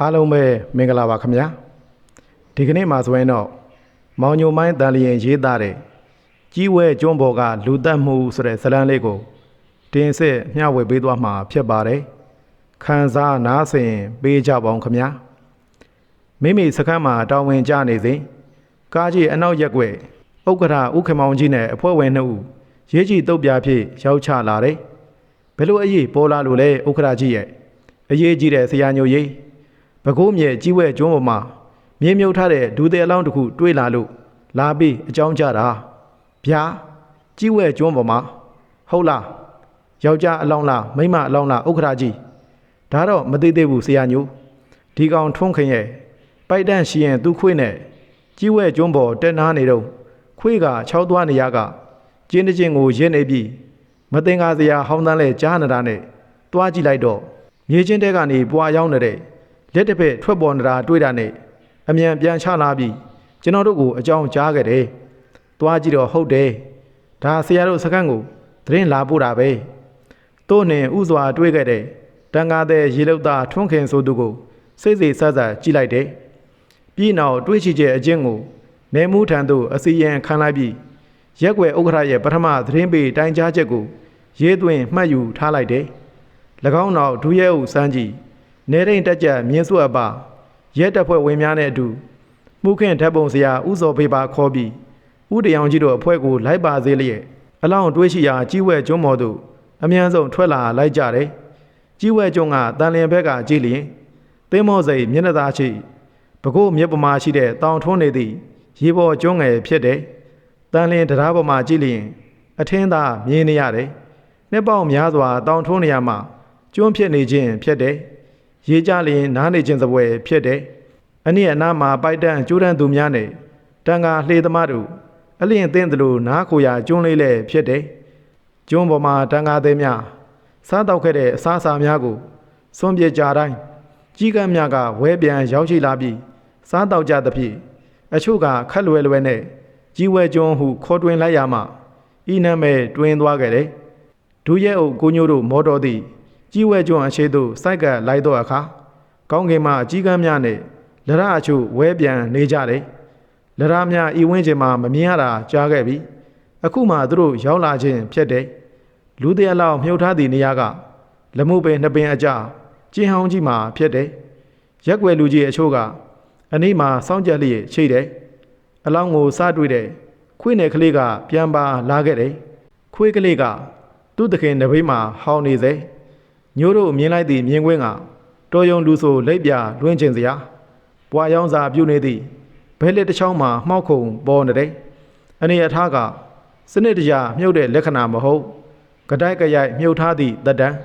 အားလုံးပဲမင်္ဂလာပါခင်ဗျာဒီကနေ့မှာဆိုရင်တော့မောင်ညိုမိုင်းတန်လျင်ရေးသားတဲ့ကြီးဝဲကျွန်းပေါ်ကလူသက်မှုဆိုတဲ့ဇာတ်လမ်းလေးကိုတင်ဆက်မျှဝေပေးသွားမှာဖြစ်ပါတယ်ခန်းစားနားဆင်ပေးကြပါအောင်ခင်ဗျာမိမိစခန်းမှာတာဝန်ကျနေစဉ်ကားကြီးအနောက်ရက်ွက်ဥက္ကဋ္ဌဥက္ကမောင်ကြီးနဲ့အဖွဲ့ဝင်နှစ်ဦးရေးကြီးတုတ်ပြားဖြစ်ရောက်ချလာတယ်ဘယ်လိုအရေးပေါ်လာလို့လဲဥက္ကဋ္ဌကြီးရဲ့အရေးကြီးတဲ့ဆရာညိုကြီး ပဲခူးမြေကြီးဝဲကျွန်းပေါ်မှာမြေမြုပ်ထားတဲ့ဒူတဲ့အလောင်းတစ်ခုတွေ့လာလို့လာပြီးအကြောင်းကြတာဗျာကြီးဝဲကျွန်းပေါ်မှာဟုတ်လားယောက်ျားအလောင်းလားမိန်းမအလောင်းလားဥက္ခရာကြီးဒါတော့မသိသေးဘူးဆရာညိုဒီကောင်ထွန်းခင်ရဲ့ပိုက်တန့်ရှိရင်သူခွေးနဲ့ကြီးဝဲကျွန်းပေါ်တက်နားနေတော့ခွေးကခြောက်သွားနေရကကျင်းတစ်ချင်းကိုရင်းနေပြီးမတင်ကားစရာဟောင်းတန်းလဲကြားနေတာနဲ့တွားကြည့်လိုက်တော့မြေချင်းတဲကနေပွာရောက်နေတဲ့ လက်တစ်ဖက်ထွက်ပေါ်နေတာတွေ့တာနဲ့အမြန်ပြန်ချလာပြီးကျွန်တော်တို့ကိုအကြောင်းကြားခဲ့တယ်။သွားကြည့်တော့ဟုတ်တယ်။ဒါဆရာတို့စကန့်ကိုသတင်းလာပို့တာပဲ။တို့နဲ့ဥစွာတွေ့ခဲ့တဲ့တန်ကားတဲ့ရေလုတ်သားထွန်းခင်ဆိုသူကိုစိတ်စိတ်ဆဆကြည့်လိုက်တယ်။ပြီးနောက်တွေးချချက်အချင်းကိုနေမှုထံသို့အစီရင်ခံလိုက်ပြီးရက်ွယ်ဥက္ခရာရဲ့ပထမသတင်းပေးတိုင်ကြားချက်ကိုရေးသွင်းမှတ်ယူထားလိုက်တယ်။၎င်းနောက်ဒူရဲဦးစန်းကြီး နေရိန်တက်ကြမြင်းစုအပရဲတပ်ဖွဲ့ဝင်များနဲ့အတူမှုခင်ဓာတ်ပုံစရာဥစောဖေးပါခေါ်ပြီးဥတရောင်ကြီးတို့အဖွဲ့ကိုလိုက်ပါသေးလျက်အလောင်းတွေးရှိရာကြီးဝဲကျွန်းမော်တို့အမြန်ဆုံးထွက်လာလိုက်ကြတယ်။ကြီးဝဲကျွန်းကတန်လျင်ဘက်ကကြည့်လျင်သင်းမောစိတ်မျက်နှာသားရှိပကုတ်မြစ်ပမာရှိတဲ့တောင်ထွန်းနေသည့်ရေပေါ်ကျွန်းငယ်ဖြစ်တယ်။တန်လျင်တရားပေါ်မှာကြည့်လျင် အထင်းသားမြင်နေရတယ်။နှစ်ပေါင်းများစွာတောင်ထွန်းနေရမှာကျွန်းဖြစ်နေခြင်းဖြစ်တယ်။ ရေကြလျင်နားနေခြင်းစပွဲဖြစ်တယ်။အနည်းအနားမှာပိုက်တန့်ကျိုးတန်းသူများနဲ့တန်ဃာလှေသမားတို့အလျင်သင့်သလိုနားခိုရာကျွန်းလေးလည်းဖြစ်တယ်။ကျွန်းပေါ်မှာတန်ဃာသည်များစားတောက်ခဲ့တဲ့အစားအစာများကိုစွန့်ပစ်ကြတိုင်းကြီးကမ်းများကဝဲပြန်ရောက်ရှိလာပြီးစားတောက်ကြသဖြင့်အချို့ကခက်လွယ်လွယ်နဲ့ကြီးဝဲကျွန်းဟုခေါ်တွင်လိုက်ရမှဤနာမဲတွင်သွားခဲ့တယ်။ဒူရဲအုပ်ကိုညိုတို့မော်တော်သည် ကြီးဝဲကျွန်းအခြေသို့စိုက်ကပ်လိုက်တော့အခါကောင်းကင်မှာအကြီးကမ်းများနဲ့လရအချို့ဝဲပြန်နေကြတယ်လရများဤဝင်းကျင်မှာမမြင်ရတာကြားခဲ့ပြီအခုမှသူတို့ရောက်လာခြင်းဖြစ်တယ်လူတရလောက်မြုပ်ထားသည့်နေရာကလမှုပင်နှစ်ပင်အကြကျင်းဟောင်းကြီးမှာဖြစ်တယ်ရက်ွယ်လူကြီးအချို့ကအနီးမှာစောင့်ကြက်လျက်ရှိတယ်အလောင်းကိုစားတွေ့တဲ့ခွေးနယ်ကလေးကပြန်ပါလာခဲ့တယ်ခွေးကလေးကသူ့တခင်နဘေးမှာဟောင်းနေစေ ညို့တို့မြင်လိုက်သည့်မြင်ကွင်းကတော်ယုံလူဆိုလက်ပြလွင့်ကျင်စရာပွာရောင်းစာပြုနေသည့်ဘဲလက်တစ်ချောင်းမှာမှောက်ခုံပေါ်နေတယ်အနေအထားကစနစ်တကျမြုပ်တဲ့လက္ခဏာမဟုတ်ကတိုက်ကြရိုက်မြုပ်ထားသည့်တတန်း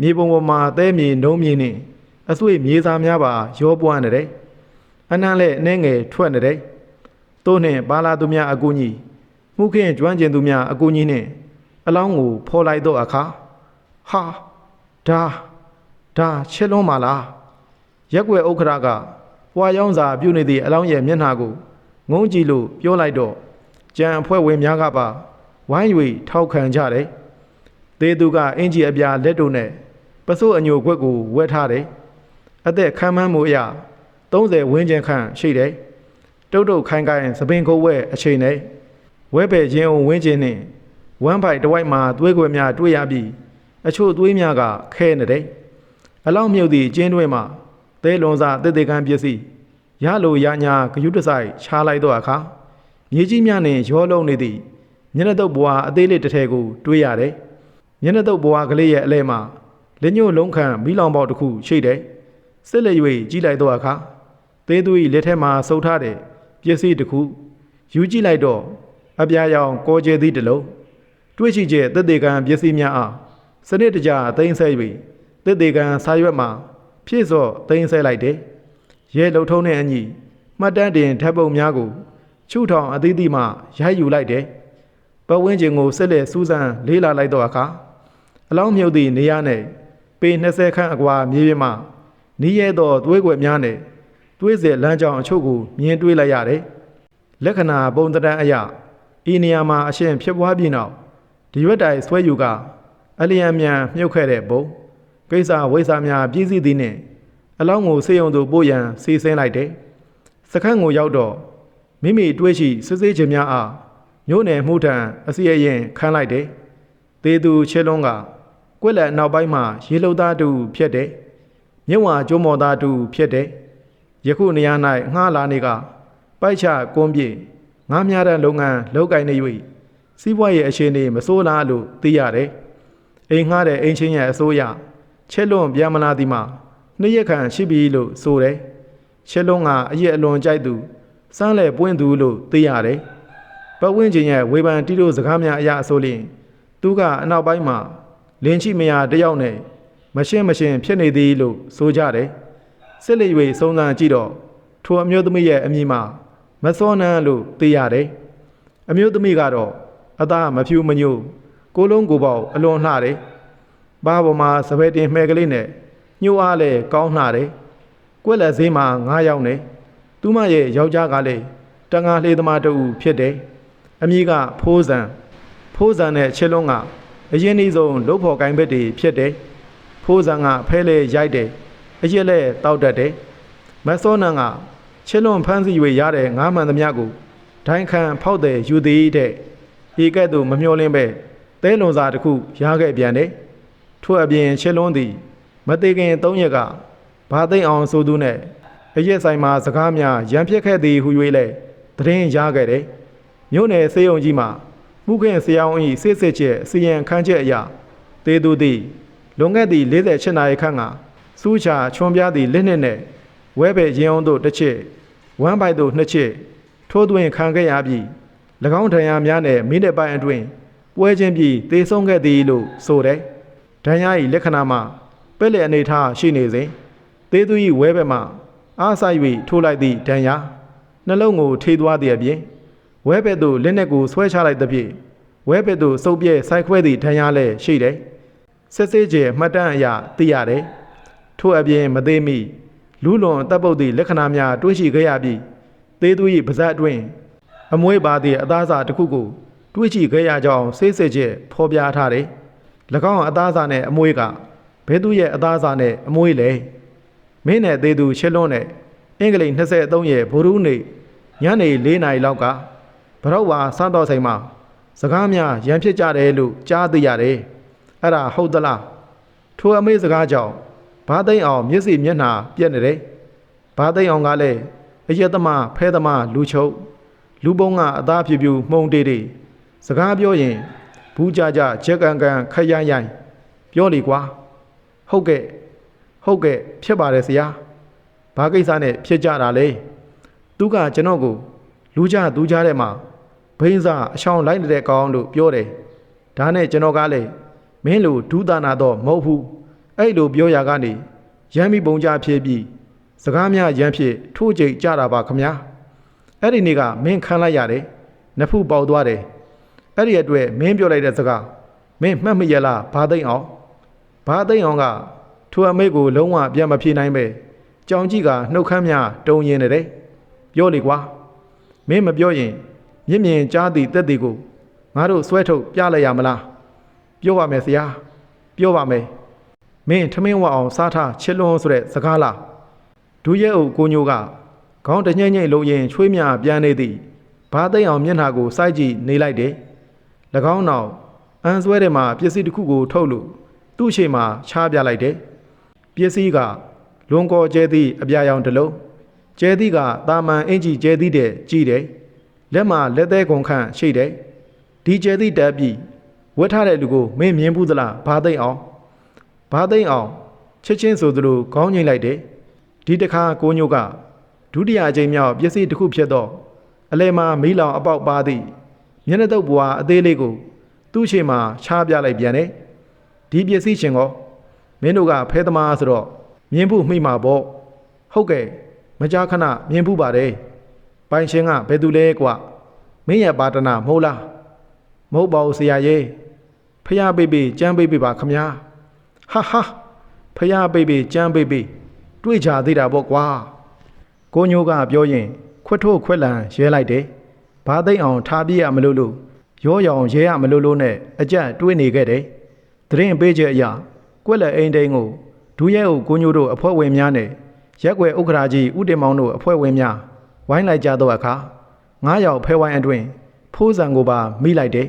မြေပုံပေါ်မှာသဲမြေနှုံးမြေနှင့်အဆွေမြေစာများပါရောပွားနေတယ်အနံ့လည်းအနှဲငယ်ထွက်နေတယ်တို့နှင့်ပါလာသူများအကူကြီးမှုခင်ကျွမ်းကျင်သူများအကူကြီးနှင့်အလောင်းကိုဖော်လိုက်တော့အခါဟာ ဒါဒါချစ်လုံးပါလားရက်ွယ်ဥက္ခရာကပွာရောင်းစာပြုတ်နေသည့်အလောင်းရဲ့မျက်နှာကိုငုံကြည့်လို့ပြောလိုက်တော့ကြံအဖွဲ့ဝင်များကပါဝိုင်း၍ထောက်ခံကြတယ်သေသူကအင်ကြီးအပြာလက်တို့နဲ့ပစိုးအညိုခွက်ကိုဝက်ထားတယ်အသက်ခံမှန်းမှုအရ30ဝန်းကျင်ခန့်ရှိတယ်တုတ်တုတ်ခိုင်ခိုင်သပင်ခုတ်ဝဲအချိန်နဲ့ဝဲပဲချင်းအောင်ဝင်းကျင်နှင့်ဝမ်းပိုက်တစ်ဝိုက်မှာသွေးခွေများတွေ့ရပြီး အချို့သွေးများကခဲနေတယ်။အလောင်းမြုပ်သည့်ကျင်းတွဲမှာသဲလွန်စာတစ်သေးကန်းပစ္စည်းရလိုရညာဂယုတဆိုင်ချားလိုက်တော့အခါမြေကြီးများနှင့်ရောလုံးနေသည့်မျက်နှာတုပ်ဘွားအသေးလေးတစ်ထည်ကိုတွေးရတယ်။မျက်နှာတုပ်ဘွားကလေးရဲ့အလဲမှာလက်ညှို့လုံးခံမီးလောင်ပေါက်တစ်ခုရှိတယ်။စစ်လက်၍ကြီးလိုက်တော့အခါသေးသူ၏လက်ထဲမှာစုပ်ထားတဲ့ပစ္စည်းတစ်ခုယူကြည့်လိုက်တော့အပြာရောင်ကောကျဲသည့်တစ်လုံးတွေးရှိချက်သက်သေကံပစ္စည်းများအား စနစ်တကျသိမ်းဆဲ၍တစ်သေးကန်စာရွက်မှာဖြည့်စော့သိမ်းဆဲလိုက်တယ်။ရဲလှုပ်ထုံးတဲ့အညီမှတ်တမ်းတင်ဓာတ်ပုံများကိုချူထောင်အသီးသီးမှရိုက်ယူလိုက်တယ်။ပတ်ဝန်းကျင်ကိုဆက်လက်စူးစမ်းလေးလာလိုက်တော့အခါအလောင်းမြုပ်သည့်နေရာနဲ့ပေ20ခန့်အကွာမြေပြင်မှာနီးရဲသောသွေးကွယ်များနဲ့သွေးစက်လမ်းကြောင်းအချို့ကိုမြင်တွေ့လိုက်ရတယ်။လက္ခဏာပုံသဏ္ဍာန်အရဤနေရာမှာအရှင်ဖြစ်ပွားပြီးနောက်ဒီရွက်တိုင်ဆွဲယူက အလျံမြန်မြုပ်ခဲ့တဲ့ဘုံကိစ္စဝိစာများပြည့်စည်သည်နှင့်အလောင်းကိုစေယုံသို့ပို့ရန်စီစဉ်လိုက်တယ်စခန်းကိုရောက်တော့မိမိတွေးရှိစစ်ဆေးခြင်းများအားမြို့နယ်မှုထံအစီအရင်ခန်းလိုက်တယ်တေသူချေလွန်းကကွက်လက်နောက်ပိုင်းမှာရေလုံသားတူဖြစ်တယ်မြဝကျုံမော်သားတူဖြစ်တယ်ယခုနေရာ၌ငှားလာနေကပိုက်ချကွန်းပြေငားများတဲ့လုပ်ငန်းလုပ်ကိုင်နေ၍စီးပွားရေးအခြေအနေမဆိုးလားလို့သိရတယ် အိမ်ငှားတဲ့အိမ်ချင်းရဲ့အစိုးရချဲလွန်ပြန်မလာသည်မှာနှစ်ရက်ခန့်ရှိပြီလို့ဆိုတယ်ချဲလွန်ကအရက်အလွန်ကြိုက်သူစမ်းလဲပွင့်သူလို့သိရတယ်ပတ်ဝန်းကျင်ရဲ့ဝေဖန်တီးတို့စကားများအရာအဆိုလျင်သူကအနောက်ပိုင်းမှာလင်းချိမယာတယောက်နဲ့မရှင်းမရှင်းဖြစ်နေသည်လို့ဆိုကြတယ်စစ်လေ၍စုံစမ်းကြည့်တော့ထိုအမျိုးသမီးရဲ့အမည်မှာမစောနန်းလို့သိရတယ်အမျိုးသမီးကတော့အသားမဖြူမညို့ ကိုလုံးကိုပေါက်အလွန်လှတယ်ဘာပေါ်မှာစပယ်တင်မှဲကလေးနဲ့ညှို့အားလဲကောင်းလှတယ်ကွက်လက်ဈေးမှာ9ယောက်နဲ့သူမရဲ့ယောက်ျားကလည်းတန်ငါလှေသမားတူဖြစ်တယ်အမည်ကဖိုးစံဖိုးစံနဲ့ချစ်လုံးကအရင်ဤဆုံးလုတ်ဖို့ကိုင်းဘက်တွေဖြစ်တယ်ဖိုးစံကဖဲလဲရိုက်တယ်အရက်လဲတောက်တတ်တယ်မတ်စောနန်ကချစ်လွန်ဖန်းစီ၍ရတဲ့ငါးမှန်သမျှကိုဒိုင်းခံဖောက်တဲ့ယူသည်တဲ့ဤကဲ့သို့မမျောလင်းပဲ သဲလွန်စာတစ်ခုရခဲ့ပြန်တယ်ထို့အပြင်ချစ်လွန်သည် မသေးခင်၃ရက်ကဘာသိမ့်အောင်ဆိုသူနဲ့အရက်ဆိုင်မှာစကားများရန်ဖြစ်ခဲ့သည်ဟု၍လဲသတင်းရခဲ့တယ်မြို့နယ်စေယုံကြီးမှာမှုခင်ဆရာဝန်၏စစ်စစ်ချက်စီရင်ခန်းချက်အရာတေသူသည်လွန်ခဲ့သည့်48နာရီခန့်ကစူးချာချွန်ပြားသည့်လက်နှင့်နဲ့ဝဲပဲရင်အောင်သို့တစ်ချက်ဝမ်းပိုက်သို့နှစ်ချက်ထိုးသွင်းခံခဲ့ရပြီး၎င်းဒဏ်ရာများနဲ့မိနစ်ပိုင်းအတွင်း ပွဲချင်းပြီးသေဆုံးခဲ့သည်လို့ဆိုတယ်။ဒဏ်ရာ၏လက္ခဏာမှာပဲ့လေအနေထားရှိနေစဉ်သေးသူ၏ဝဲဘက်မှအားဆိုင်၍ထိုးလိုက်သည့်ဒဏ်ရာနှလုံးကိုထိသွားသည့်အပြင်ဝဲဘက်သို့လက်နက်ကိုဆွဲချလိုက်သဖြင့်ဝဲဘက်သို့စုပ်ပြဲဆိုင်ခွဲသည့်ဒဏ်ရာလည်းရှိတယ်။ဆက်စေးကျဲမှတ်တမ်းအရသိရတယ်။ထို့အပြင်မသေးမီလူလွန်တပ်ပုတ်သည့်လက္ခဏာများတွေ့ရှိခဲ့ရပြီးသေးသူ၏ပါဇက်အတွင်းအမွေးပါသည့်အသားစာတစ်ခုကို တွေ့ရှိခဲ့ရကြောင်းစိတ်စစ်ချက်ဖော်ပြထားတယ်။၎င်းအသားစာနဲ့အမွေးကဘဲသူရဲ့အသားစာနဲ့အမွေးလေမင်းနဲ့သေးသူရှစ်လွန်းနဲ့အင်္ဂလိပ်23ရဲ့ဗိုလ်ရူးနေညနေ4နာရီလောက်ကဘရောက်ဝါစတော့ဆိုင်မှာစကားများရန်ဖြစ်ကြတယ်လို့ကြားသိရတယ်။အဲ့ဒါဟုတ်သလား။ထိုအမေးစကားကြောင့်ဘာသိမ့်အောင်မျက်စိမျက်နှာပြက်နေတယ်။ဘာသိမ့်အောင်ကလည်းအယက်သမားဖဲသမားလူချုပ်လူပုံကအသားဖြူဖြူမှုန်တေးတေး စကားပြောရင်ဘူးကြကြချက်ကန်ကန်ခက်ရိုင်းရိုင်းပြောလေကွာဟုတ်ကဲ့ဟုတ်ကဲ့ဖြစ်ပါတယ်ဆရာဘာကိစ္စနဲ့ဖြစ်ကြတာလဲသူကကျွန်တော်ကိုလူကြသူကြတဲ့မှာဘိန်းစာအချောင်းလိုက်နေတဲ့ကောင်လို့ပြောတယ်ဒါနဲ့ကျွန်တော်ကလည်းမင်းလိုဒူးတာနာတော့မဟုတ်ဘူးအဲ့လိုပြောရကနေရမ်းပြီးပုံကြဖြစ်ပြီးစကားများရမ်းဖြစ်ထိုးကြိတ်ကြတာပါခမညာအဲ့ဒီနေ့ကမင်းခံလိုက်ရတယ်နဖူးပေါက်သွားတယ် အဲ့ဒီအတွက်မင်းပြောလိုက်တဲ့စကားမင်းမှတ်မိရလားဘာသိမ့်အောင်ဘာသိမ့်အောင်ကထိုအမိတ်ကိုလုံးဝပြန်မဖြေနိုင်ပဲကြောင်ကြီးကနှုတ်ခမ်းများတုံရင်နေတယ်ပြောလေကွာမင်းမပြောရင်မြင့်မြင်ကြားသည့်တက်သည်ကိုငါတို့ဆွဲထုတ်ပြလိုက်ရမလားပြောပါမယ်ဆရာပြောပါမယ်မင်းထမင်းဝအောင်စားထားချစ်လွန်ဆိုတဲ့စကားလားဒူးရဲအုပ်ကိုညိုကခေါင်းတညိမ့်ညိမ့်လုံးရင်ချွေးမြပြန်နေသည်ဘာသိမ့်အောင်မျက်နှာကိုစိုက်ကြည့်နေလိုက်တယ်၎ င်းနောက်အန်ဆွဲထဲမှာပစ္စည်းတစ်ခုကိုထုတ်လို့သူ့ရှိမှချားပြလိုက်တယ်ပစ္စည်းကလွန်ကော်ကျဲသည့်အပြာရောင်တစ်လုံးကျဲသည့်ကတာမန်အင်ကြီးကျဲသည့်တဲ့ကြီးတယ်လက်မှာလက်သေးကုန်ခန့်ရှိတယ်ဒီကျဲသည့်တက်ပြီးဝတ်ထားတဲ့လူကိုမင်းမြင်ဘူးသလားဘာသိမ့်အောင်ဘာသိမ့်အောင်ချက်ချင်းဆိုသလိုခေါင်းငိမ့်လိုက်တယ်ဒီတစ်ခါကိုညိုကဒုတိယအကြိမ်မြောက်ပစ္စည်းတစ်ခုဖြစ်တော့အလဲမှာမီးလောင်အပေါက်ပါသည့် မျက်နှာတုပ်ဘွားအသေးလေးကိုသူ့ရှေ့မှာချားပြလိုက်ပြန်တယ်ဒီပစ္စည်းရှင်ကောမင်းတို့ကဖဲသမားဆိုတော့မြင်ဖို့မိမှာပေါ့ဟုတ်ကဲ့မကြာခဏမြင်ဖို့ပါတယ်ပိုင်ရှင်ကဘယ်သူလဲကွမင်းရဲ့ပါတနာမဟုတ်လားမဟုတ်ပါဘူးဆရာရဲ့ဖះပိပိကြမ်းပိပိပါခမညာဟာဟာဖះပိပိကြမ်းပိပိတွေ့ကြသေးတာပေါ့ကွာကိုညိုကပြောရင်ခွတ်ထို့ခွက်လန်ရဲလိုက်တယ် ဘာသိမ့်အောင်ထားပြရမလို့လို့ရောရောင်ရဲရမလို့လို့နဲ့အကြက်တွေးနေခဲ့တယ်သတင်းပေးချက်အရာကွက်လက်အိမ်တိန်ကိုဒူးရဲအုပ်ကိုညိုတို့အဖွဲ့ဝင်များနဲ့ရက်ွယ်ဥက္ကရာကြီးဦးတင်မောင်တို့အဖွဲ့ဝင်များဝိုင်းလိုက်ကြသောအခါငါးယောက်ဖဲဝိုင်းအတွင်ဖိုးစံကိုပါမိလိုက်တယ်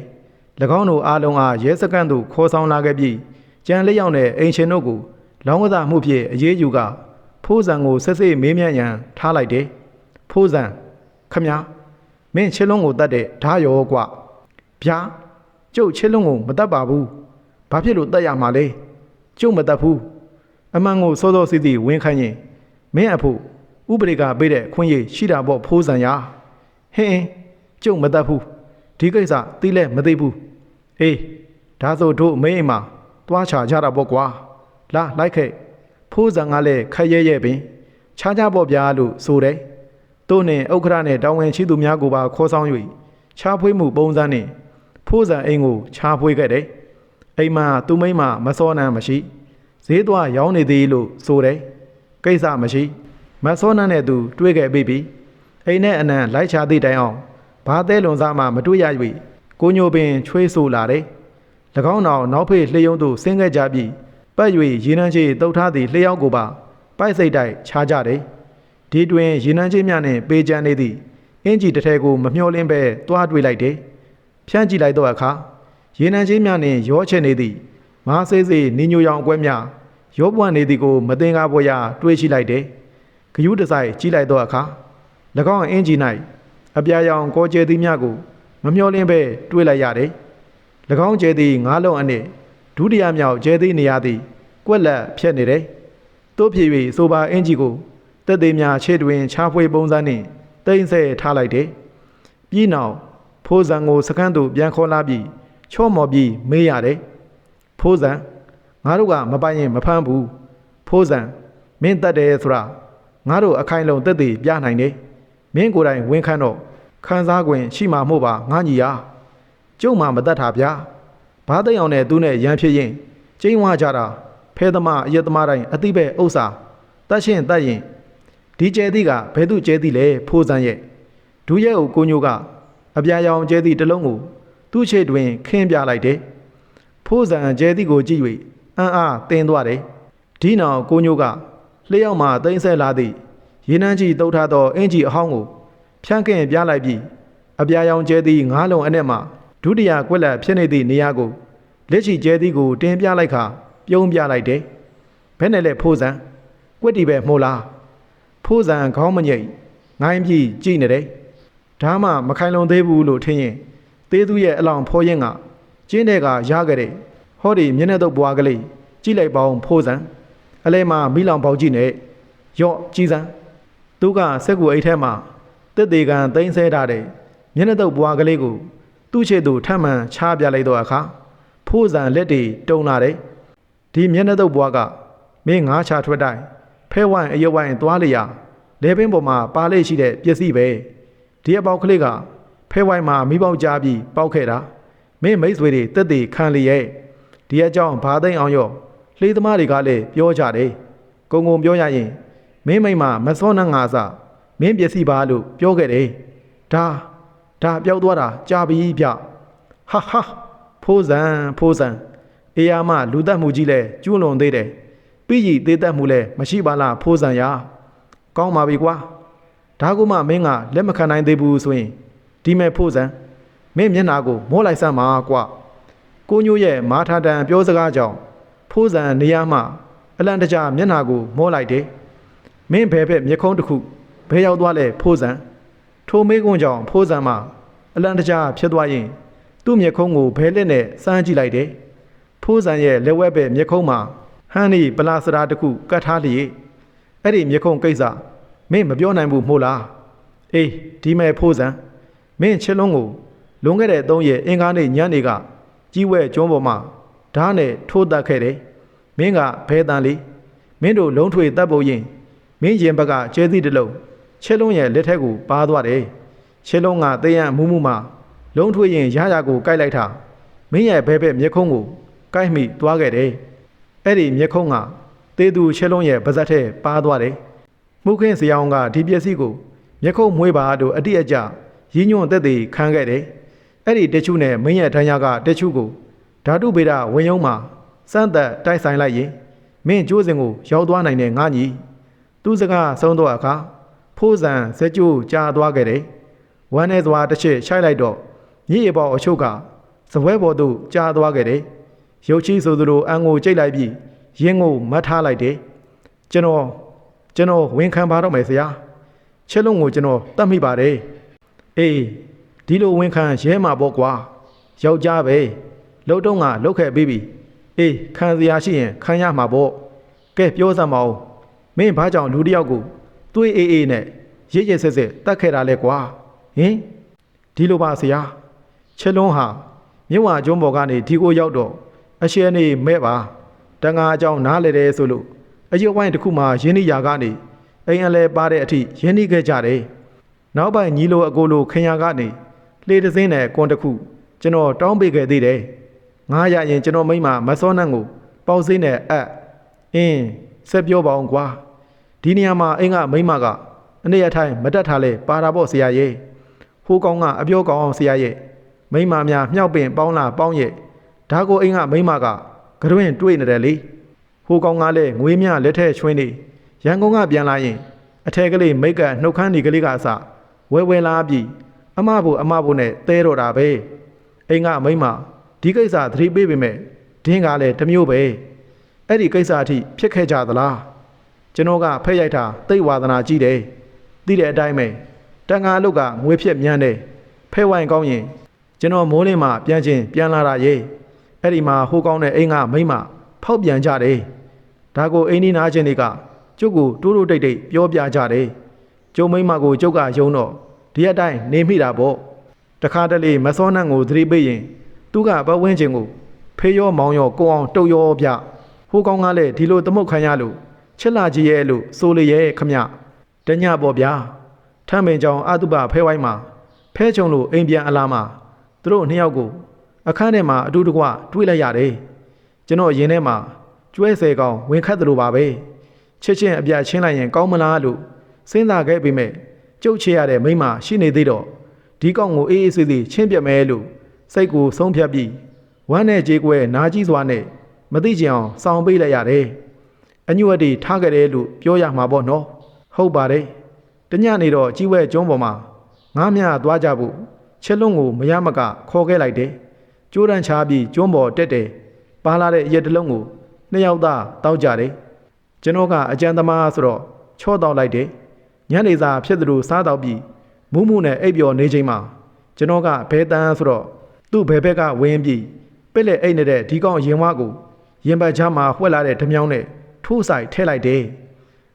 ၎င်းတို့အားလုံးအားရဲစကန်သို့ခေါ်ဆောင်လာခဲ့ပြီးကြံလေးယောက်နဲ့အိမ်ရှင်တို့ကိုလောင်းကစားမှုဖြင့်အရေးယူကဖိုးစံကိုဆက်စစ်မေးမြန်းရန်ထားလိုက်တယ်ဖိုးစံခမညာ မင်းချစ်လုံးကိုတတ်တဲ့ဓာရောကွဗျာကျုပ်ချစ်လုံးကိုမတတ်ပါဘူးဘာဖြစ်လို့တတ်ရမှာလဲကျုပ်မတတ်ဘူးအမှန်ကိုစောစောစီးစီးဝင်ခိုင်းရင်မင်းအဖို့ဥပဒေကပေးတဲ့ခွင့်ရရှိတာပေါ့ဖိုးစံရဟင်းကျုပ်မတတ်ဘူးဒီကိစ္စသိလဲမသိဘူးအေးဒါဆိုတို့အမေအိမ်မှာသွားချကြတာပေါ့ကွာလာလိုက်ခဲ့ဖိုးစံကလည်းခက်ရဲရဲပင်ခြားကြပေါ့ဗျာလို့ဆိုတယ် တို့နဲ့ဥက္ခရနဲ့တောင်းဝင်ရှိသူများကိုပါခေါ်ဆောင်၍ခြားဖွေးမှုပုံစံနဲ့ဖိုးစံအိမ်ကိုခြားဖွေးခဲ့တယ်အိမ်မှာသူမိမမစောနန်းမရှိဈေးသွားရောင်းနေသည်လို့ဆိုတယ်ကိစ္စမရှိမစောနန်းနဲ့သူတွေ့ခဲ့ပြီပြီအိမ်နဲ့အနံလိုက်ချသည့်တိုင်အောင်ဘာသဲလွန်စားမှမတွေ့ရ၍ကိုညိုပင်ချွေးဆိုလာတယ်၎င်းနောက်နောက်ဖေးလျှိုံသို့ဆင်းခဲ့ကြပြီးပတ်၍ရေနန်းချေတုတ်ထားသည့်လျှောက်ကိုပါပိုက်စိတ်တိုက်ချားကြတယ် ဒီတွင်ရေနန်းချေများနှင့်ပေးချမ်းနေသည့်အင်ဂျီတစ်ထည်ကိုမမျှော်လင့်ပဲတွားတွေ့လိုက်တယ်ဖြန့်ကြည့်လိုက်တော့အခါရေနန်းချေများနှင့်ရောချဲ့နေသည့်မဟာစေးစေးနင်းညိုရောင်အကွက်များရောပွားနေသည်ကိုမတင်ကားပေါ်ရာတွေးရှိလိုက်တယ်ဂယုတဆိုင်ကြည့်လိုက်တော့အခါ၎င်းအင်ဂျီ၌အပြာရောင်ကောကျဲသည်များကိုမမျှော်လင့်ပဲတွေးလိုက်ရတယ်၎င်းကျဲသည်ငါးလုံးအနည်းဒုတိယမြောက်ကျဲသည်နေရာသည်ကွက်လက်ဖြတ်နေတယ်တို့ဖြစ်၍ဆိုပါအင်ဂျီကို တက်သေးများခြေတွင်ချားဖွေပုံစံနှင့်တိမ့်ဆဲထားလိုက်တယ်ပြီးနောက်ဖိုးစံကိုစကန်းသို့ပြန်ခေါ်လာပြီးချော့မော်ပြီးမေးရတယ်ဖိုးစံငါတို့ကမပိုင်ရင်မဖမ်းဘူးဖိုးစံမင်းတက်တယ်ဆိုတာငါတို့အခိုင်လုံတက်သေးပြနိုင်တယ်မင်းကိုယ်တိုင်ဝင်းခန့်တော့ခန်းစားခွင့်ရှိမှာမဟုတ်ပါငါညီယာကျုပ်မှမတတ်တာဗျာဘာသိအောင်နဲ့သူနဲ့ရန်ဖြစ်ရင်ကျင်းဝါကြတာဖဲသမားအယက်သမားတိုင်းအတိပဲဥစ္စာတတ်ရှင်တတ်ရင် ဒီကျဲသီးကဘယ်သူကျဲသီးလဲဖိုးစံရဲ့ဒူးရဲ့ကိုကိုညိုကအပြာရောင်ကျဲသီးတစ်လုံးကိုသူ့ခြေတွင်ခင်းပြလိုက်တယ်ဖိုးစံကျဲသီးကိုကြည့်၍အံ့အားတင်းသွားတယ်ဒီနောက်ကိုညိုကလျှောက်မှတိမ့်ဆက်လာသည့်ရေနန်းကြီးတုတ်ထားသောအင်ကြီးအဟောင်းကိုဖြန့်ခင်းပြလိုက်ပြီးအပြာရောင်ကျဲသီးငါးလုံးအနက်မှဒုတိယကွက်လက်ဖြစ်နေသည့်နေရာကိုလက်ချီကျဲသီးကိုတင်ပြလိုက်ခါပြုံးပြလိုက်တယ်ဘယ်နဲ့လဲဖိုးစံကွက်တီပဲမို့လား ဖိုးစံခေါင်းမငိတ်ငိုင်းပြီးကြည်နေတယ်ဒါမှမခိုင်လုံသေးဘူးလို့ထင်ရင်သေးသူရဲ့အလောင်ဖော်ရင်ကကျင်းတဲ့ကရခဲ့တဲ့ဟောဒီမျက်နှာတုပ်ဘွားကလေးကြည့်လိုက်ပေါင်းဖိုးစံအလဲမှာမိလောင်ပေါက်ကြည့်နေရော့ကြည်စံသူကစက်ကူအိတ်ထဲမှာတက်သေးကန်သိမ်းဆဲထားတဲ့မျက်နှာတုပ်ဘွားကလေးကိုသူ့ခြေသူထမ်းမှန်ချားပြလိုက်တော့အခါဖိုးစံလက်တွေတုံလာတယ်ဒီမျက်နှာတုပ်ဘွားကမင်းငါးချထွက်တိုင်း ဖဲဝိုင်းအယဝိုင်းသွားလျာလေပင်ပေါ်မှာပါလေရှိတဲ့ပစ္စည်းပဲဒီအပေါက်ကလေးကဖဲဝိုင်းမှာမိပေါက်ကြားပြီးပေါက်ခဲ့တာမင်းမိတ်ဆွေတွေတက်တည်ခံလျက်ဒီအကြောင်းဘာသိမ့်အောင်ရောလှေသမားတွေကလည်းပြောကြတယ်ကုံကုံပြောရရင်မင်းမိမမစောနှငါစမင်းပစ္စည်းပါလို့ပြောခဲ့တယ်ဒါဒါပျောက်သွားတာကြာပြီဗျဟာဟာဖိုးစံဖိုးစံအေးယာမလူသက်မှုကြီးလဲကျွလွန်သေးတယ် ပြီးကြီးသေးသက်မှုလဲမရှိပါလားဖိုးစံရကောင်းပါပြီကွာဒါကမှမင်းကလက်မခံနိုင်သေးဘူးဆိုရင်ဒီမဲ့ဖိုးစံမင်းမျက်နာကိုမောလိုက်စမ်းပါကွာကိုညိုရဲ့မာထာတန်ပြောစကားကြောင့်ဖိုးစံနေရာမှာအလန့်တကြားမျက်နာကိုမောလိုက်တယ်မင်းဘယ်ဘက်မျက်ခုံးတစ်ခုဘယ်ရောက်သွားလဲဖိုးစံထိုမေးခွန်းကြောင့်ဖိုးစံမှာအလန့်တကြားဖြစ်သွားရင်သူ့မျက်ခုံးကိုဘဲလက်နဲ့စမ်းကြည့်လိုက်တယ်ဖိုးစံရဲ့လက်ဝဲဘက်မျက်ခုံးမှာ ဟန်းနီပလာစရာတစ်ခုကတ်ထားလျက်အဲ့ဒီမျက်ခုံးကိစ္စမင်းမပြောနိုင်ဘူးမို့လားအေးဒီမဲ့ဖိုးစံမင်းချစ်လုံးကိုလွန်ခဲ့တဲ့၃ရက်အင်္ဂါနေ့ညနေကကြီးဝဲကျွန်းပေါ်မှာဓာတ်နဲ့ထိုးတက်ခဲ့တယ်မင်းကဘဲတန်လေးမင်းတို့လုံးထွေတက်ဖို့ရင်မင်းရင်ဘက်ကကျဲသီးတစ်လုံးချစ်လုံးရဲ့လက်ထက်ကိုပါသွားတယ်ချစ်လုံးကတေးရန်မူးမှုမှာလုံးထွေရင်ရရကိုကြိုက်လိုက်တာမင်းရဲ့ဘဲဘက်မျက်ခုံးကိုကြိုက်မိသွားခဲ့တယ် အဲ့ဒီမျက်ခုံးကတေးသူချစ်လုံးရဲ့ပါဇက်ထဲပါသွားတယ်မှုခင်းစရောင်ကဒီပစ္စည်းကိုမျက်ခုံးမွေးပါတို့အတိအကျရင်းညွန့်သက်သေခံခဲ့တယ်အဲ့ဒီတချုနဲ့မင်းရဲ့ထမ်းရကတချုကိုဓာတုဗေဒဝင်ယုံမှာစမ်းသက်တိုက်ဆိုင်လိုက်ရင်မမင်းကျိုးစင်ကိုရောက်သွားနိုင်တဲ့ငါညီသူစကားဆုံးတော့အခါဖိုးဆန်စက်ကျိုးကြာသွားခဲ့တယ်ဝမ်းနေစွာတစ်ချက်ရှိုက်လိုက်တော့မြေရပေါ်အချုပ်ကစပွဲပေါ်သို့ကြာသွားခဲ့တယ် ရုပ်ချီဆိုသူတို့အန်ကိုကြိတ်လိုက်ပြီးရင်းကိုမတ်ထားလိုက်တယ်ကျွန်တော်ကျွန်တော်ဝန်ခံပါတော့မယ်ဆရာချက်လုံးကိုကျွန်တော်တတ်မိပါတယ်အေးဒီလိုဝန်ခံရဲမှာပေါ့ကွာယောက်ျားပဲလှုပ်တော့ငါလှုပ်ခဲ့ပြီးပြီအေးခံစရာရှိရင်ခံရမှာပေါ့ကဲပြောစမ်းမအောင်မင်းဘာကြောင့်လူတစ်ယောက်ကိုသွေးအေးအေးနဲ့ရစ်ရစ်ဆက်ဆက်တတ်ခဲ့တာလဲကွာဟင်ဒီလိုပါဆရာချက်လုံးဟာမြဝကျွန်းပေါ်ကနေဒီကိုရောက်တော့ အရှဲနေမဲ့ပါတန်ငါအကြောင်းနားလေတယ်ဆိုလို့အရွက်ဝိုင်းတစ်ခုမှရင်းနှီးရာကနေအိမ်အလဲပါတဲ့အထိရင်းနှီးခဲ့ကြတယ်နောက်ပိုင်းညီလိုအကိုလိုခင်ယာကနေလှေတစ်စင်းနဲ့ကွန်တစ်ခုကျွန်တော်တောင်းပေးခဲ့သေးတယ်ငားရရင်ကျွန်တော်မိမမစောနန်းကိုပေါက်စိမ့်နဲ့အပ်အင်းဆက်ပြောပါအောင်ကွာဒီနေရာမှာအင်းကမိမကအနေအထိုင်မတက်ထားလဲပါတာပေါ့ဆရာရဲ့ဟိုးကောင်းကအပြောကောင်းအောင်ဆရာရဲ့မိမများမြောက်ပင်ပေါင်းလာပေါင်းရဲ့ ဒါကိုအင်းကမိမကကရွင်တွေးနေတယ်လေဟိုးကောင်းကလည်းငွေမြလက်ထက်ချွင်းနေရန်ကုန်ကပြန်လာရင်အထက်ကလေးမိတ်ကနှုတ်ခမ်းဒီကလေးကအစဝဲဝဲလာပြီးအမဖို့အမဖို့နဲ့တဲတော့တာပဲအိမ်ကမိမဒီကိစ္စသတိပေးပေမဲ့ဒင်းကလည်းတစ်မျိုးပဲအဲ့ဒီကိစ္စအထိဖြစ်ခဲ့ကြသလားကျွန်တော်ကဖက်ရိုက်တာသိဝါသနာကြီးတယ်သိတဲ့အတိုင်းပဲတန်ငါလုတ်ကငွေဖြစ်မြန်းတယ်ဖဲဝိုင်ကောင်းရင်ကျွန်တော်မိုးလင်းမှပြန်ချင်းပြန်လာတာရေး အဲ့ဒီမှာဟိုးကောင်းတဲ့အိမ်ကမိမဖောက်ပြန်ကြတယ်ဒါကိုအိမ်ဒီနာချင်းတွေကကျုပ်ကိုတိုးတိုးတိတ်တိတ်ပြောပြကြတယ်ကျုံမိမကိုကျုပ်ကယုံတော့ဒီအတိုင်းနေမိတာပေါ့တခါတလေမစောနန့်ကိုသတိပေးရင် သူကပတ်ဝန်းကျင်ကိုဖေးရောမောင်ရောကိုအောင်တုတ်ရောပြဟိုးကောင်းကလည်းဒီလိုသမုတ်ခံရလို့ချစ်လာကြီးရဲ့လို့ဆိုလေရဲ့ခမတညပေါ့ဗျာထမ်းပင်ကြောင်အတုပဖဲဝိုင်းမှာဖဲချုံလို့အိမ်ပြန်အလားမှာသူတို့နှစ်ယောက်ကို အခန်းထဲမှာအတူတကွတွေးလိုက်ရတယ်ကျွန်တော်ရင်ထဲမှာကျွဲဆယ်ကောင်ဝင်ခတ်တယ်လို့ပါပဲချစ်ချင်းအပြတ်ချင်းလိုက်ရင်ကောင်းမလားလို့စဉ်းစားခဲ့ပေမဲ့ကြုတ်ချရတဲ့မိမရှိနေသေးတော့ဒီကောင်ကိုအေးအေးဆေးဆေးချင်းပြတ်မဲလို့စိတ်ကိုဆုံးဖြတ်ပြီးဝမ်းနဲ့ကြေးကွဲနာကြီးစွာနဲ့မသိကြအောင်စောင့်ပေးလိုက်ရတယ်အညွတ်အတီထားခဲ့တယ်လို့ပြောရမှာပေါ့နော်ဟုတ်ပါတယ်တညနေတော့ကြီးဝဲကျွန်းပေါ်မှာငားမြသွားကြဖို့ချက်လုံးကိုမရမကခေါ်ခဲ့လိုက်တယ် ကျိုးတန်းချပြီးကျွန်းပေါ်တက်တယ်ပါလာတဲ့ရက်တလုံးကိုနှစ်ယောက်သားတောက်ကြတယ်ကျွန်တော်ကအကြံသမားဆိုတော့ချော့တောက်လိုက်တယ်ညနေစာဖြစ်သူတို့စားတော့ပြီးမူးမူးနဲ့အိပ်ပျော်နေချိန်မှာကျွန်တော်ကဘဲတန်းဆိုတော့သူ့ဘဲဘက်ကဝင်းပြီးပက်လက်အိတ်နေတဲ့ဒီကောင်ရင်ဝါကိုရင်ပတ်ချားမှာဝှက်လာတဲ့ဓမြောင်းနဲ့ထိုးဆိုင်ထဲလိုက်တယ်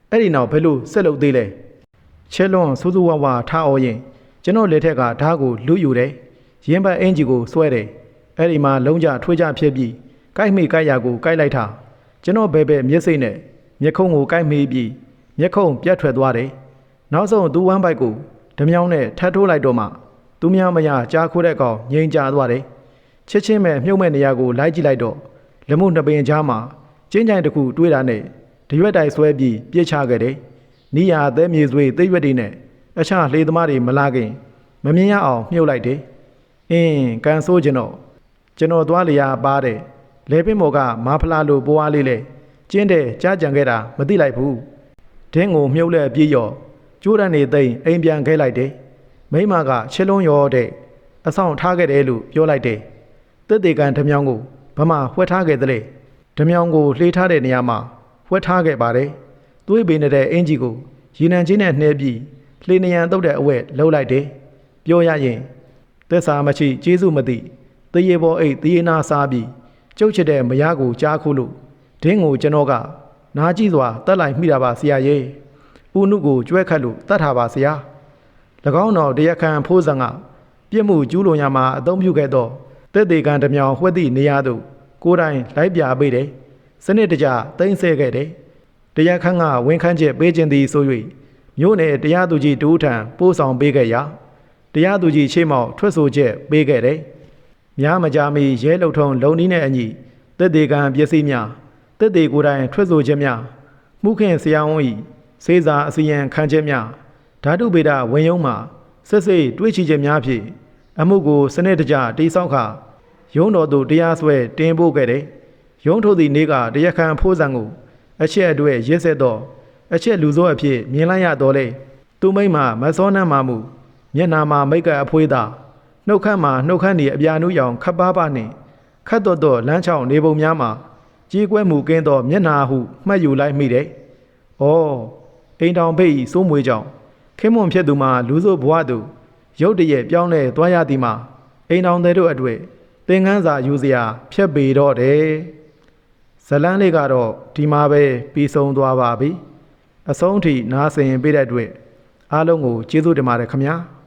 အဲ့ဒီနောက်ဘယ်လိုဆက်လုပ်သေးလဲချဲလွန်စူးစူးဝါဝါထားအောင်ရင်ကျွန်တော်လက်ထက်ကဓာတ်ကိုလူယူတယ်ရင်ပတ်အင်ဂျီကိုဆွဲတယ် အဲ့ဒီမှာလုံးကြထွေးကြဖြစ်ပြီးကိုက်မိကိုက်ရကိုကိုက်လိုက်တာကျွန်တော်ဘဲဘဲမျက်စိနဲ့မျက်ခုံးကိုကိုက်မိပြီးမျက်ခုံးပြတ်ထွက်သွားတယ်နောက်ဆုံးသူ့ဝမ်းပိုက်ကိုဓမြောင်းနဲ့ထပ်ထိုးလိုက်တော့မှသူများမရကြားခိုးတဲ့ကောင်ငြိမ်ချသွားတယ်ချစ်ချင်းမဲ့မြုပ်မဲ့နေရာကိုလိုက်ကြည့်လိုက်တော့လက်မှုနှစ်ပင်ကြားမှာကျင်းကြိုင်တစ်ခုတွေးတာနဲ့တရွက်တိုင်ဆွဲပြီးပြစ်ချခဲ့တယ်နီးယာသဲမြေဆွေသိရွက်တွေနဲ့အခြားလှေသမားတွေမလာခင် မမြင်ရအောင်မြုပ်လိုက်တယ်အင်းကန်ဆိုးကျွန်တော် ကျွန်တော်သွားလျာပါတယ်လဲပင်မော်ကမာဖလာလိုပွားလေးလေကျင်းတဲ့ကြားကြံခဲ့တာမသိလိုက်ဘူးဒင်းကိုမြုပ်လက်ပြေးရောကျိုးတန်းနေသိမ့်အိမ်ပြန်ခဲ့လိုက်တယ်မိမကချစ်လုံးရောတဲ့အဆောင်ထားခဲ့တယ်လို့ပြောလိုက်တယ်တစ်တေကန်ဓမြောင်းကိုဘမဝှက်ထားခဲ့သလဲဓမြောင်းကိုလှေထားတဲ့နေရာမှာဝှက်ထားခဲ့ပါတယ်သွေးပေနေတဲ့အင်ဂျီကိုရေနံချင်းနဲ့နှဲပြီးလှေနယံတုတ်တဲ့အဝက်လှုပ်လိုက်တယ်ပြောရရင်သက်စာမရှိကျေးဇူးမသိ တရေပေါ်အိတ်တရေနာစားပြီးကျုပ်ချစ်တဲ့မယားကိုကြားခိုးလို့ဒင်းကိုကျွန်တော်ကနားကြည့်စွာတတ်လိုက်မိတာပါဆရာရဲ့ဦးနုကိုကြွဲခတ်လို့တတ်ထားပါဆရာ၎င်းတော်တရားခံဖိုးဆန်ကပြစ်မှုကျူးလွန်ရမှာအသုံးပြုခဲ့သောတက်သေးကန်တစ်မြောင်ဝှက်သည့်နေရာသို့ကိုယ်တိုင်လိုက်ပြပေးတယ်စနစ်တကျတိမ့်ဆဲခဲ့တယ်တရားခန့်ကဝန်ခန့်ချက်ပေးခြင်းသည်ဆို၍မြို့နယ်တရားသူကြီးတူထံပို့ဆောင်ပေးခဲ့ရာတရားသူကြီးရှေ့မောက်ထွက်ဆိုချက်ပေးခဲ့တယ် များမကြာမီရဲလုံထုံလုံနီးနဲ့အညီတက်သေးကန်ပစ္စည်းများတက်သေးကိုယ်တိုင်ထွက်ဆိုချက်များမှုခင်ဆရာဝန်၏စေစာအစီရင်ခံချက်များဓာတုဗေဒဝင်ယုံမှာဆက်စိတ်တွေးချချက်များဖြင့်အမှုကိုစနစ်တကျတိစောက်ခရုံးတော်သို့တရားစွဲတင်ပို့ခဲ့တယ်။ရုံးထုတ်သည့်နေ့ကတရားခံဖိုးဆန်ကိုအချက်အတွက်ရစ်ဆက်တော့အချက်လူစိုးအဖြစ်မြင်လိုက်ရတော့လေသူမိမ့်မှာမစောနှမ်းမှမှုမျက်နာမှာမိတ်ကအဖွေးသာ နှုတ်ခမ်းမှာနှုတ်ခမ်းဒီအပြာနုရောင်ခပ်ပါးပါနှင့်ခတ်တော့တော့လမ်းချောင်းနေပုံများမှာကြီးကွဲမှုကင်းသောမျက်နာဟုမှတ်ယူလိုက်မိတယ်။ဩအိမ်တောင်ဖိတ်ဤစိုးမွေးကြောင့်ခင်မွန်ဖြစ်သူမှာလူစိုးဘဝသူရုတ်တရက်ပြောင်းလဲသွားရသည်မှာအိမ်တောင်တဲ့တို့အတွေ့သင်ခန်းစာယူစရာဖြတ်ပေတော့တယ်။ဇလန်းလေးကတော့ဒီမှာပဲပြီးဆုံးသွားပါပြီ။အဆုံးထိနားဆင်ပေးတဲ့အတွက်အားလုံးကိုကျေးဇူးတင်ပါတယ်ခင်ဗျာ။